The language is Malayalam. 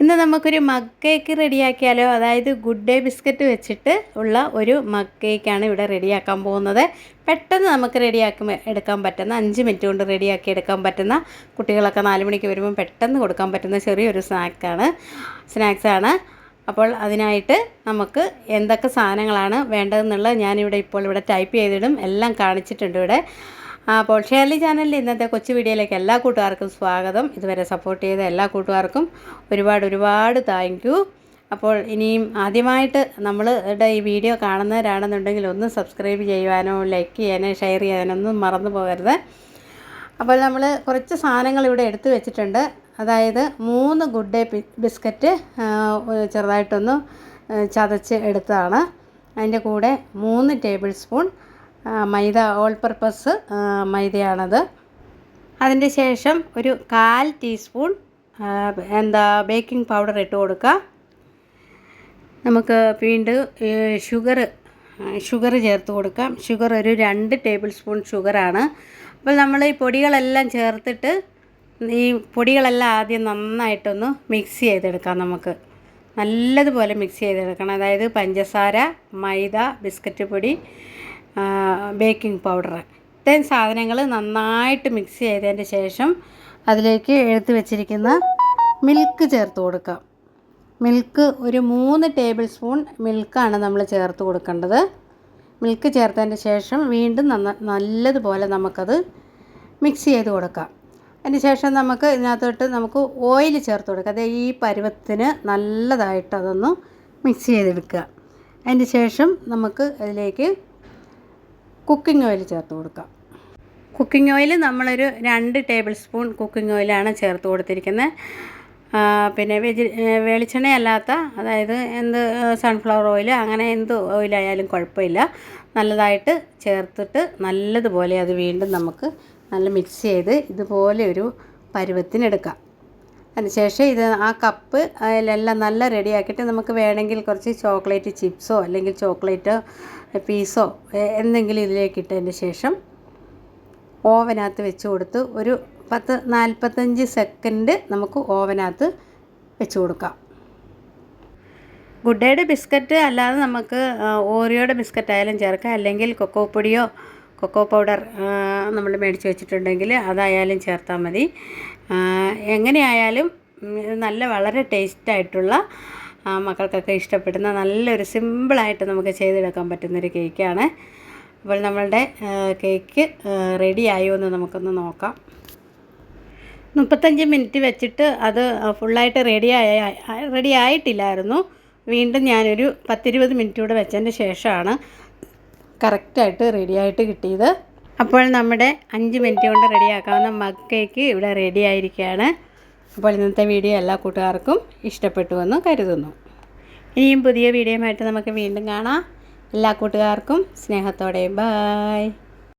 ഇന്ന് നമുക്കൊരു മഗ് കേക്ക് റെഡിയാക്കിയാലോ അതായത് ഗുഡ് ഡേ ബിസ്ക്കറ്റ് വെച്ചിട്ട് ഉള്ള ഒരു മഗ് കേക്കാണ് ഇവിടെ റെഡിയാക്കാൻ പോകുന്നത്. പെട്ടെന്ന് നമുക്ക് റെഡിയാക്കി എടുക്കാൻ പറ്റുന്ന അഞ്ച് മിനിറ്റ് കൊണ്ട് റെഡിയാക്കി എടുക്കാൻ പറ്റുന്ന കുട്ടികളൊക്കെ നാല് മണിക്ക് വരുമ്പോൾ പെട്ടെന്ന് കൊടുക്കാൻ പറ്റുന്ന ചെറിയൊരു സ്നാക്കാണ് സ്നാക്സാണ് അപ്പോൾ അതിനായിട്ട് നമുക്ക് എന്തൊക്കെ സാധനങ്ങളാണ് വേണ്ടതെന്നുള്ളത് ഞാനിവിടെ ഇപ്പോൾ ഇവിടെ ടൈപ്പ് ചെയ്തിടും. എല്ലാം കാണിച്ചിട്ടുണ്ട് ഇവിടെ. അപ്പോൾ ഷേർലി ചാനലിൽ ഇന്നത്തെ കൊച്ചു വീഡിയോയിലേക്ക് എല്ലാ കൂട്ടുകാർക്കും സ്വാഗതം. ഇതുവരെ സപ്പോർട്ട് ചെയ്ത എല്ലാ കൂട്ടുകാർക്കും ഒരുപാട് ഒരുപാട് താങ്ക് യു അപ്പോൾ ഇനിയും ആദ്യമായിട്ട് നമ്മളുടെ ഈ വീഡിയോ കാണുന്നവരാണെന്നുണ്ടെങ്കിൽ ഒന്ന് സബ്സ്ക്രൈബ് ചെയ്യുവാനോ ലൈക്ക് ചെയ്യാനോ ഷെയർ ചെയ്യാനോ ഒന്നും മറന്നു പോകരുത്. അപ്പോൾ നമ്മൾ കുറച്ച് സാധനങ്ങൾ ഇവിടെ എടുത്തു വെച്ചിട്ടുണ്ട്. അതായത് മൂന്ന് ഗുഡ് ഡേ ബിസ്ക്കറ്റ് ചെറുതായിട്ടൊന്ന് ചതച്ച് എടുത്തതാണ്. അതിന്റെ കൂടെ മൂന്ന് tablespoon maida all purpose മൈദയാണത്. അതിന്റെ ശേഷം ഒരു കാൽ ടീസ്പൂൺ എന്താ ബേക്കിംഗ് പൗഡർ ഇട്ട് കൊടുക്കുക. നമുക്ക് വീണ്ടും ഷുഗർ ഷുഗർ ചേർത്ത് കൊടുക്കാം. ഷുഗർ ഒരു രണ്ട് ടേബിൾ സ്പൂൺ ഷുഗറാണ് അപ്പോൾ നമ്മൾ ഈ പൊടികളെല്ലാം ചേർത്തിട്ട് ഈ പൊടികളെല്ലാം ആദ്യം നന്നായിട്ടൊന്ന് മിക്സ് ചെയ്തെടുക്കാം നമുക്ക്. നല്ലതുപോലെ മിക്സ് ചെയ്തെടുക്കണം. അതായത് പഞ്ചസാര മൈദ ബിസ്ക്കറ്റ് പൊടി ബേക്കിംഗ് പൗഡർ ഇത്രയും സാധനങ്ങൾ നന്നായിട്ട് മിക്സ് ചെയ്തതിന് ശേഷം അതിലേക്ക് എടുത്തു വെച്ചിരിക്കുന്ന മിൽക്ക് ചേർത്ത് കൊടുക്കാം. മിൽക്ക് ഒരു മൂന്ന് ടേബിൾ സ്പൂൺ മിൽക്കാണ് നമ്മൾ ചേർത്ത് കൊടുക്കേണ്ടത്. മിൽക്ക് ചേർത്തതിന് ശേഷം വീണ്ടും നന്ന നല്ലതുപോലെ നമുക്കത് മിക്സ് ചെയ്ത് കൊടുക്കാം. അതിന് ശേഷം നമുക്ക് ഇതിനകത്തോട്ട് നമുക്ക് ഓയിൽ ചേർത്ത് കൊടുക്കാം. അത് ഈ പരുവത്തിന് നല്ലതായിട്ട് അതൊന്ന് മിക്സ് ചെയ്തെടുക്കുക. അതിന് ശേഷം നമുക്ക് അതിലേക്ക് കുക്കിംഗ് ഓയിൽ ചേർത്ത് കൊടുക്കാം കുക്കിംഗ് ഓയിൽ നമ്മളൊരു രണ്ട് ടേബിൾ സ്പൂൺ കുക്കിംഗ് ഓയിലാണ് ചേർത്ത് കൊടുത്തിരിക്കുന്നത്. പിന്നെ വെജി വെളിച്ചെണ്ണയല്ലാത്ത അതായത് എന്ത് സൺഫ്ലവർ ഓയിൽ അങ്ങനെ എന്ത് ഓയിലായാലും കുഴപ്പമില്ല. നല്ലതായിട്ട് ചേർത്തിട്ട് നല്ലതുപോലെ അത് വീണ്ടും നമുക്ക് നല്ല മിക്സ് ചെയ്ത് ഇതുപോലെ ഒരു പരുവത്തിനെടുക്കാം. അതിനുശേഷം ഇത് ആ കപ്പ് അതിലെല്ലാം നല്ല റെഡിയാക്കിയിട്ട് നമുക്ക് വേണമെങ്കിൽ കുറച്ച് ചോക്ലേറ്റ് ചിപ്സോ അല്ലെങ്കിൽ ചോക്ലേറ്റ് പീസോ എന്തെങ്കിലും ഇതിലേക്ക് ഇട്ടതിന് ശേഷം ഓവനകത്ത് വെച്ച് കൊടുത്ത് ഒരു പത്ത് നാൽപ്പത്തഞ്ച് സെക്കൻഡ് നമുക്ക് ഓവനകത്ത് വെച്ച് കൊടുക്കാം. ഗുഡ് ബിസ്ക്കറ്റ് അല്ലാതെ നമുക്ക് ഓറിയോയുടെ ബിസ്ക്കറ്റ് ആയാലും ചേർക്കാം. അല്ലെങ്കിൽ കൊക്കോ പൊടിയോ കൊക്കോ പൗഡർ നമ്മൾ മേടിച്ച് വെച്ചിട്ടുണ്ടെങ്കിൽ അതായാലും ചേർത്താൽ മതി. എങ്ങനെയായാലും നല്ല വളരെ ടേസ്റ്റായിട്ടുള്ള മക്കൾക്കൊക്കെ ഇഷ്ടപ്പെടുന്ന നല്ലൊരു സിമ്പിളായിട്ട് നമുക്ക് ചെയ്തെടുക്കാൻ പറ്റുന്നൊരു കേക്കാണ്. അപ്പോൾ നമ്മളുടെ കേക്ക് റെഡി ആയോ എന്ന് നമുക്കൊന്ന് നോക്കാം. മുപ്പത്തഞ്ച് മിനിറ്റ് വെച്ചിട്ട് അത് ഫുള്ളായിട്ട് റെഡി ആയ റെഡി ആയിട്ടില്ലായിരുന്നു. വീണ്ടും ഞാനൊരു പത്തിരുപത് മിനിറ്റ് കൂടെ വെച്ചതിന് ശേഷമാണ് കറക്റ്റായിട്ട് റെഡിയായിട്ട് കിട്ടിയത്. അപ്പോൾ നമ്മുടെ അഞ്ച് മിനിറ്റ് കൊണ്ട് റെഡിയാക്കാവുന്ന മഗ് കേക്ക് ഇവിടെ റെഡി ആയിരിക്കുകയാണ്. അപ്പോൾ ഇന്നത്തെ വീഡിയോ എല്ലാ കൂട്ടുകാർക്കും ഇഷ്ടപ്പെട്ടു എന്ന് കരുതുന്നു. ഇനിയും പുതിയ വീഡിയോയുമായിട്ട് നമുക്ക് വീണ്ടും കാണാം. എല്ലാ കൂട്ടുകാർക്കും സ്നേഹത്തോടെ ബായ്